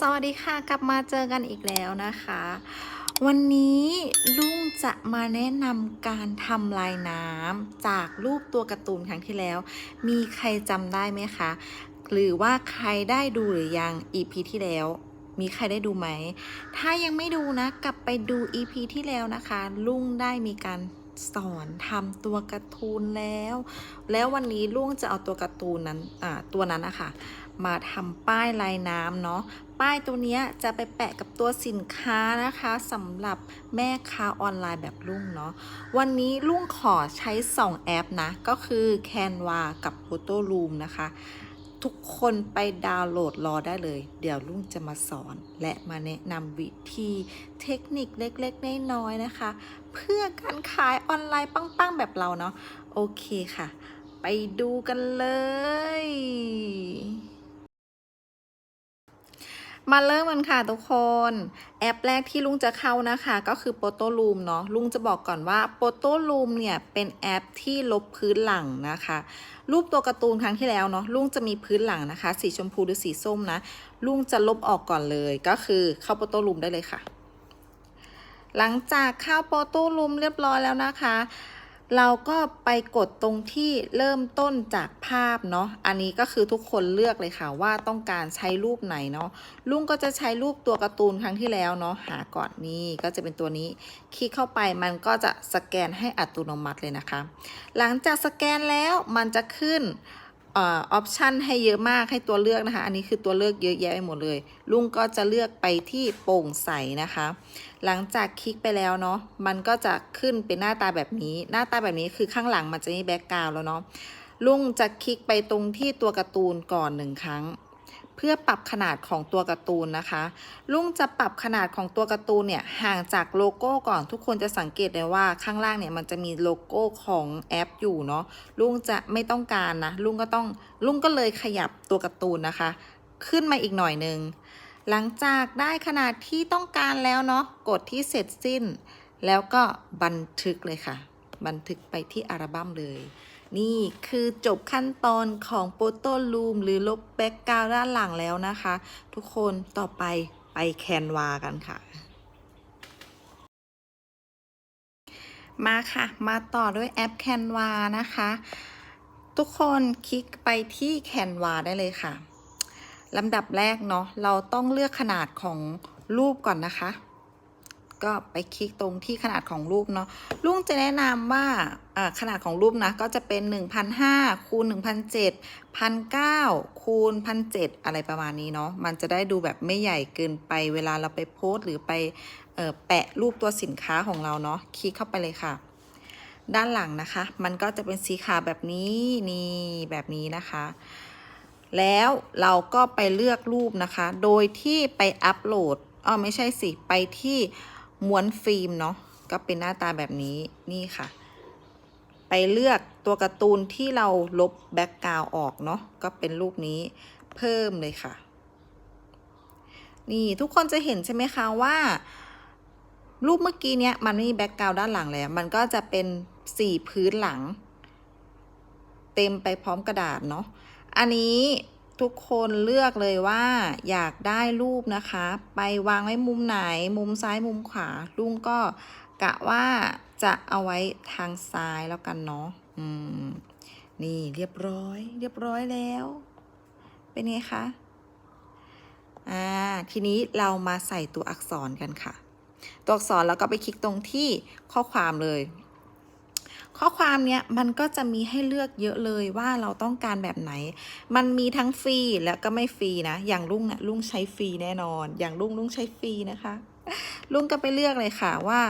สวัสดีค่ะ กลับมาเจอกันอีกแล้วนะคะ วันนี้ลุงจะมาแนะนำการทำลายน้ำจากรูปตัวการ์ตูนครั้งที่แล้ว มีใครจำได้ไหมคะ หรือว่าใครได้ดูหรือยัง EP ที่แล้วมีใครได้ดูไหม ถ้ายังไม่ดูนะ กลับไปดู EP ที่แล้วนะคะ ลุงได้มีการสอนทำตัวการ์ตูนแล้ว แล้ววันนี้ลุงจะเอาตัวการ์ตูนนั้น อ่า ตัวนั้นนะคะมาทำป้ายลายน้ำเนาะ ป้ายตัวนี้จะไปแปะกับตัวสินค้านะคะสำหรับแม่ค้าออนไลน์แบบลุ่งเนาะวันนี้ลุ่งขอใช้ 2 แอปนะ ก็คือ Canva กับ Photo Room นะคะ ทุกคนไปดาวน์โหลดรอได้เลย เดี๋ยวลุ่งจะมาสอนและมาแนะนำวิธีเทคนิคเล็กๆน้อยๆนะคะ เพื่อการขายออนไลน์ปังๆ แบบเราเนาะโอเคค่ะ ไปดูกันเลย มาเริ่มกันค่ะทุกคน แอปแรกที่ลุงจะเข้านะคะ ก็คือ Photo Room เนาะลุงจะบอกก่อนว่า Photo Room เนี่ยเป็นแอปที่ลบพื้นหลังนะคะ รูปตัวการ์ตูนครั้งที่แล้วเนาะลุงจะมีพื้นหลังนะคะ สีชมพูหรือสีส้มนะลุงจะลบออกก่อนเลย ก็คือเข้า Photo Room ได้เลยค่ะ หลังจากเข้า Photo Room เรียบร้อยแล้วนะคะ เราก็ไปกดตรงที่เริ่มต้นจากภาพเนาะ อันนี้ก็คือทุกคนเลือกเลยค่ะว่าต้องการใช้รูปไหนเนาะ ลุงก็จะใช้รูปตัวการ์ตูนครั้งที่แล้วเนาะ หาก่อนนี่ก็จะเป็นตัวนี้ คลิกเข้าไปมันก็จะสแกนให้อัตโนมัติเลยนะคะ หลังจากสแกนแล้วมันจะขึ้น ออปชันให้เยอะมากให้ตัวเลือกนะคะ อันนี้คือตัวเลือกเยอะแยะไปหมดเลย ลุงก็จะเลือกไปที่โปร่งใสนะคะ หลังจากคลิกไปแล้วเนาะมันก็จะขึ้นเป็นหน้าตาแบบนี้ หน้าตาแบบนี้คือข้างหลังมันจะมีแบ็กกราวแล้วเนาะลุงจะคลิกไปตรงที่ตัวการ์ตูนก่อนหนึ่งครั้ง เพื่อปรับขนาดของตัวการ์ตูนนะคะ ลุงจะปรับขนาดของตัวการ์ตูนเนี่ยห่างจากโลโก้ก่อนทุกคนจะสังเกตได้ว่าข้างล่างเนี่ยมันจะมีโลโก้ของแอปอยู่เนาะลุงจะไม่ต้องการนะลุงก็ต้องลุงก็เลยขยับตัวการ์ตูนนะคะ ขึ้นมาอีกหน่อยหนึ่งหลังจากได้ขนาดที่ต้องการแล้วเนาะกดที่เสร็จสิ้น แล้วก็บันทึกเลยค่ะ บันทึกไปที่อัลบั้มเลย นี่คือจบขั้นตอนของโ h โต้ลูมหรือลบแบ็กกราวด้านหลังแล้วนะคะ ทุกคนต่อไปไปแคนวากันค่ะ มาค่ะ มาต่อด้วยแอป Canva นะคะ ทุกคนคลิกไปที่ Canva ได้เลยค่ะลำดับแรกเนาะเราต้องเลือกขนาดของรูปก่อนนะคะ ก็ไปคลิกตรงที่ขนาดของรูปเนาะลุงจะแนะนำว่าขนาดของรูปนะก็จะเป็น 1,500คูณ1,700 1,900คูณ1,700อะไรประมาณนี้เนาะมันจะได้ดูแบบไม่ใหญ่เกินไปเวลาเราไปโพสต์หรือไปแปะรูปตัวสินค้าของเราเนาะคลิกเข้าไปเลยค่ะ ด้านหลังนะคะ มันก็จะเป็นสีขาวแบบนี้นี่แบบนี้นะคะแล้วเราก็ไปเลือกรูปนะคะ โดยที่ไปอัปโหลดอ๋อไม่ใช่สิ ไปที่ ม้วนฟิล์มเนาะก็เป็นหน้าตาแบบนี้นี่ค่ะ ไปเลือกตัวการ์ตูนที่เราลบแบ็กกราวออกเนาะก็เป็นรูปนี้เพิ่มเลยค่ะ นี่ทุกคนจะเห็นใช่ไหมคะว่า รูปเมื่อกี้เนี้ยมันไม่มีแบ็กกราวด้านหลังแล้ว มันก็จะเป็นสีพื้นหลัง เต็มไปพร้อมกระดาษเนาะอันนี้ ทุกคนเลือกเลยว่าอยากได้รูปนะคะ ไปวางไว้มุมไหน มุมซ้ายมุมขวา ลุงก็กะว่าจะเอาไว้ทางซ้ายแล้วกันเนาะอืม นี่เรียบร้อย เรียบร้อยแล้ว เป็นไงคะ อ่า ทีนี้เรามาใส่ตัวอักษรกันค่ะ ตัวอักษรแล้วก็ไปคลิกตรงที่ข้อความเลย ข้อความเนี้ยมันก็จะมีให้เลือกเยอะเลยว่าเราต้องการแบบไหน มันมีทั้งฟรีแล้วก็ไม่ฟรีนะ อย่างลุงเนี่ยลุงใช้ฟรีแน่นอน อย่างลุงลุงใช้ฟรีนะคะ ลุงก็ไปเลือกเลยค่ะว่า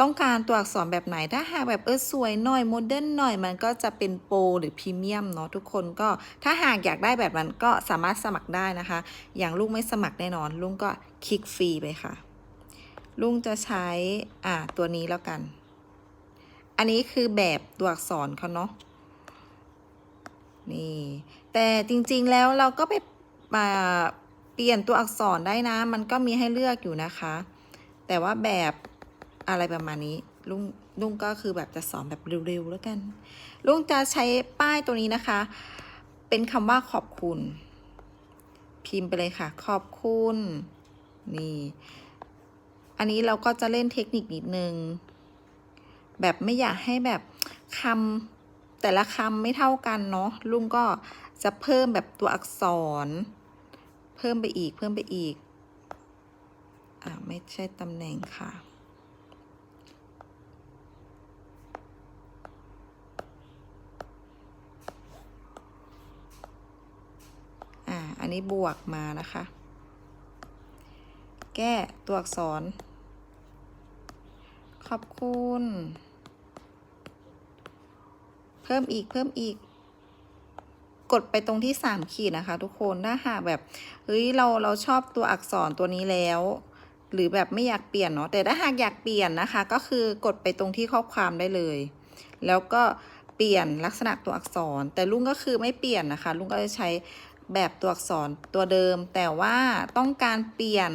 ต้องการตัวอักษรแบบไหน ถ้าหากแบบเออสวยหน่อยโมเดิร์นหน่อยมันก็จะเป็นโปรหรือพรีเมียมเนาะทุกคนก็ถ้าหากอยากได้แบบนั้นก็สามารถสมัครได้นะคะ อย่างลุงไม่สมัครแน่นอน ลุงก็คลิกฟรีไปค่ะ ลุงจะใช้อ่าตัวนี้แล้วกัน อันนี้คือแบบตัวอักษรเขาเนาะนี่แต่จริงๆแล้วเราก็ไปมาเปลี่ยนตัวอักษรได้นะ มันก็มีให้เลือกอยู่นะคะ แต่ว่าแบบอะไรประมาณนี้ลุงลุงก็คือแบบจะสอนแบบเร็วๆแล้วกัน ลุงจะใช้ป้ายตัวนี้นะคะ เป็นคำว่าขอบคุณ พิพิมพ์ไปเลยค่ะ ขอบคุณ นี่ อันนี้เราก็จะเล่นเทคนิคนิดนึง แบบไม่อยากให้แบบคำแต่ละคำไม่เท่ากันเนาะลุงก็จะเพิ่มแบบตัวอักษร เพิ่มไปอีกเพิ่มไปอีกอ่าไม่ใช่ตำแหน่งค่ะอ่าอันนี้บวกมานะคะ แก้ตัวอักษร ขอบคุณ พิ่มอีกเพิ่มอีก กดไปตรงที่สามขีดนะคะ ทุกคนถ้าหากแบบเฮ้ยเราเราชอบตัวอักษรตัวนี้แล้ว หรือแบบไม่อยากเปลี่ยนเนาะแต่ถ้าหากอยากเปลี่ยนนะคะ ก็คือกดไปตรงที่ข้อความได้เลย แล้วก็เปลี่ยนลักษณะตัวอักษร แต่ลุงก็คือไม่เปลี่ยนนะคะ ลุงก็จะใช้แบบตัวอักษรตัวเดิม แต่ว่าต้องการเปลี่ยน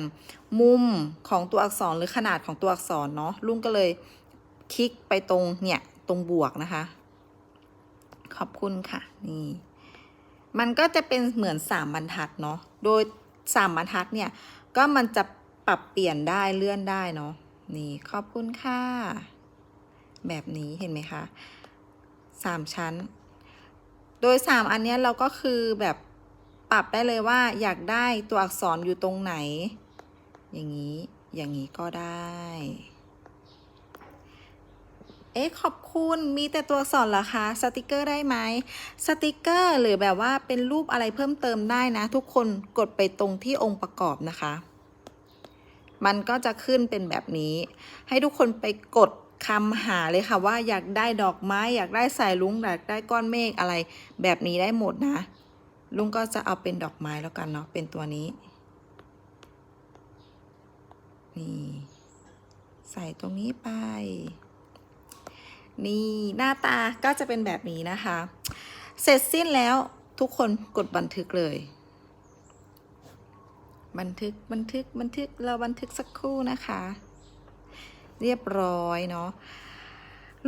มุมของตัวอักษรหรือขนาดของตัวอักษรเนาะลุงก็เลยคลิกไปตรงเนี่ยตรงบวกนะคะ ขอบคุณค่ะ นี่ มันก็จะเป็นเหมือนสามบรรทัดเนาะ โดยสามบรรทัดเนี่ย ก็มันจะปรับเปลี่ยนได้เลื่อนได้เนาะ นี่ขอบคุณค่ะ แบบนี้เห็นไหมคะสามชั้น โดยสามอันเนี้ยเราก็คือแบบปรับได้เลยว่าอยากได้ตัวอักษรอยู่ตรงไหน อย่างนี้ อย่างนี้ก็ได้ เอ๊ะขอบคุณมีแต่ตัวอักษรเหรอคะสติกเกอร์ได้ไหมสติกเกอร์หรือแบบว่าเป็นรูปอะไรเพิ่มเติมได้นะ ทุกคนกดไปตรงที่องค์ประกอบนะคะ มันก็จะขึ้นเป็นแบบนี้ ให้ทุกคนไปกดคำหาเลยค่ะว่าอยากได้ดอกไม้ อยากได้สายลุงอยากได้ก้อนเมฆอะไร แบบนี้ได้หมดนะ ลุงก็จะเอาเป็นดอกไม้แล้วกันเนาะเป็นตัวนี้นี่ใส่ตรงนี้ไป นี่หน้าตาก็จะเป็นแบบนี้นะคะ เสร็จสิ้นแล้วทุกคนกดบันทึกเลย บันทึกบันทึกบันทึกเราบันทึกสักครู่นะคะ เรียบร้อยเนาะ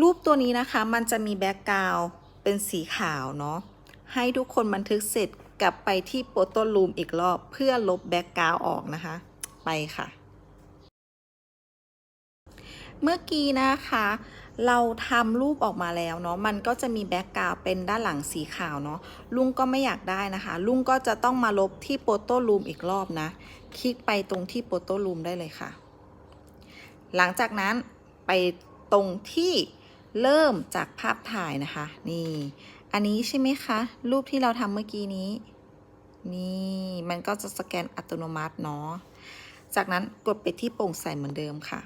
รูปตัวนี้นะคะมันจะมีแบ็กกราวเป็นสีขาวเนาะให้ทุกคนบันทึกเสร็จกลับไปที่โปรโตลูมอีกรอบเพื่อลบแบ็กกราวออกนะคะ ไปค่ะ เมื่อกี้นะคะ เราทำรูปออกมาแล้วเนาะมันก็จะมีแบ็กกราวเป็นด้านหลังสีขาวเนาะลุงก็ไม่อยากได้นะคะ ลุงก็จะต้องมาลบที่โปโตลูมอีกรอบนะ คลิกไปตรงที่โปโตลูมได้เลยค่ะ หลังจากนั้นไปตรงที่เริ่มจากภาพถ่ายนะคะ นี่ อันนี้ใช่ไหมคะ รูปที่เราทำเมื่อกี้นี้ นี่มันก็จะสแกนอัตโนมัติเนาะจากนั้นกดไปที่โปร่งใสเหมือนเดิมค่ะ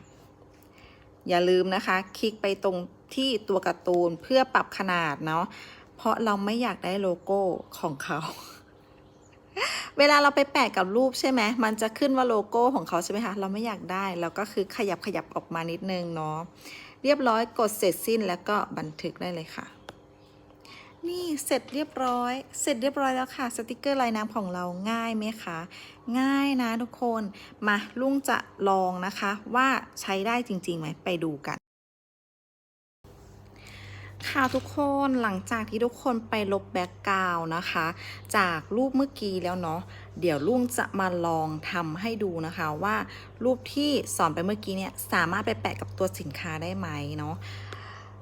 อย่าลืมนะคะ คลิกไปตรงที่ตัวการ์ตูนเพื่อปรับขนาดเนาะเพราะเราไม่อยากได้โลโก้ของเขา เวลาเราไปแปะกับรูปใช่ไหมมันจะขึ้นว่าโลโก้ของเขาใช่ไหมคะ เราไม่อยากได้เราก็คือขยับขยับออกมานิดนึงเนาะเรียบร้อยกดเสร็จสิ้นแล้วก็บันทึกได้เลยค่ะ นี่เสร็จเรียบร้อย เสร็จเรียบร้อยแล้วค่ะ สติกเกอร์ลายน้ำของเราง่ายไหมคะ ง่ายนะทุกคน มาลุงจะลองนะคะว่าใช้ได้จริงๆไหมไปดูกัน ค่ะทุกคนหลังจากที่ทุกคนไปลบแบ็กกราวนะคะ จากรูปเมื่อกี้แล้วเนาะเดี๋ยวลุงจะมาลองทำให้ดูนะคะว่ารูปที่สอนไปเมื่อกี้เนี่ยสามารถไปแปะกับตัวสินค้าได้ไหมเนาะ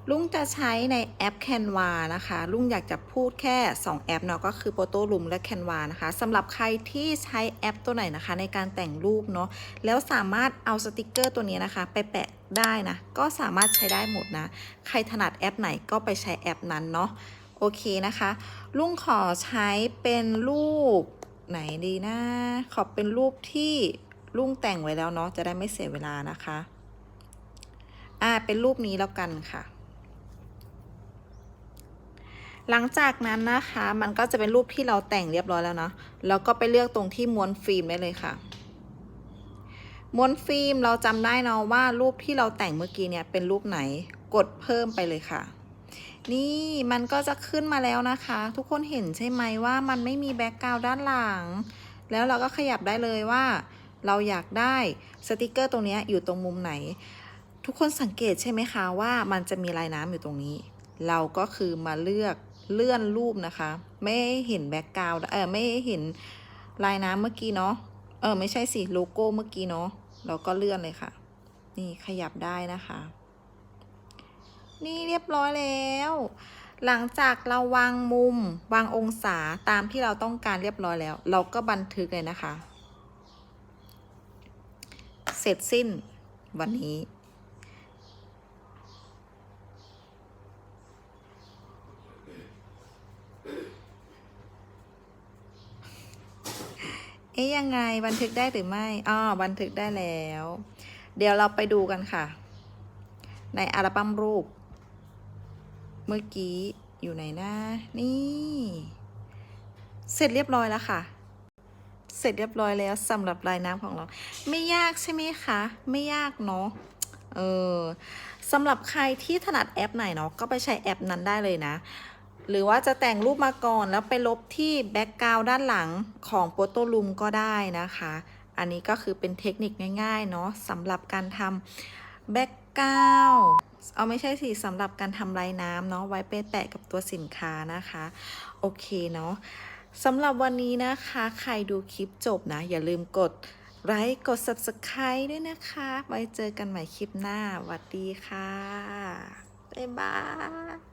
ลุงจะใช้ในแอป Canva นะคะ ลุงอยากจะพูดแค่ 2 แอปเนาะก็คือ Photo Room และ Canva นะคะสำหรับใครที่ใช้แอปตัวไหนนะคะ ในการแต่งรูปเนาะแล้วสามารถเอาสติกเกอร์ตัวนี้นะคะ ไปแปะได้นะ ก็สามารถใช้ได้หมดนะ ใครถนัดแอปไหนก็ไปใช้แอปนั้นเนาะโอเคนะคะ ลุงขอใช้เป็นรูปไหนดีนะ ขอเป็นรูปที่ลุงแต่งไว้แล้วเนาะจะได้ไม่เสียเวลานะคะ อ่าเป็นรูปนี้แล้วกันค่ะ หลังจากนั้นนะคะมันก็จะเป็นรูปที่เราแต่งเรียบร้อยแล้วเนาะแล้วก็ไปเลือกตรงที่ม้วนฟิล์มได้เลยค่ะ ม้วนฟิล์มเราจำได้เนาะว่ารูปที่เราแต่งเมื่อกี้เนี่ยเป็นรูปไหนกดเพิ่มไปเลยค่ะ นี่มันก็จะขึ้นมาแล้วนะคะ ทุกคนเห็นใช่ไหมว่ามันไม่มีแบ็กกราวด์ด้านหลัง แล้วเราก็ขยับได้เลยว่า เราอยากได้สติกเกอร์ตรงนี้อยู่ตรงมุมไหน ทุกคนสังเกตใช่ไหมคะว่ามันจะมีลายน้ำอยู่ตรงนี้ เราก็คือมาเลือก เลื่อนรูปนะคะ ไม่เห็นแบ็กกราวด์เออไม่เห็นลายน้ำเมื่อกี้เนาะเออไม่ใช่สิโลโก้เมื่อกี้เนาะแล้วก็เลื่อนเลยค่ะ นี่ขยับได้นะคะ นี่เรียบร้อยแล้ว หลังจากเราวางมุมวางองศาตามที่เราต้องการเรียบร้อยแล้ว เราก็บันทึกเลยนะคะ เสร็จสิ้นวันนี้ อ๊ยยังไงบันทึกได้หรือไม่อ๋อบันทึกได้แล้ว เดี๋ยวเราไปดูกันค่ะ ในอัลบั้มรูป เมื่อกี้อยู่ไหนนะนี่ เสร็จเรียบร้อยแล้วค่ะ เสร็จเรียบร้อยแล้วสำหรับลายน้ำของเรา ไม่ยากใช่ไหมคะ ไม่ยากเนาะเออสำหรับใครที่ถนัดแอปไหนเนาะก็ไปใช้แอปนั้นได้เลยนะ หรือว่าจะแต่งรูปมาก่อนแล้วไปลบที่แบ็กกราวด้านหลังของโ h โต l ูมก็ได้นะคะ อันนี้ก็คือเป็นเทคนิคง่ายๆเนาะสำหรับการทำแบ็กกราวเอาไม่ใช่สิสำหรับการทำลายน้ำเนาะไว้ไปแปะกับตัวสินค้านะคะ โอเคเนาะสำหรับวันนี้นะคะ ใครดูคลิปจบนะ อย่าลืมกดไลค์กด subscribe ด้วยนะคะ ไว้เจอกันใหม่คลิปหน้าสวัสดีค่ะ บ๊ายบาย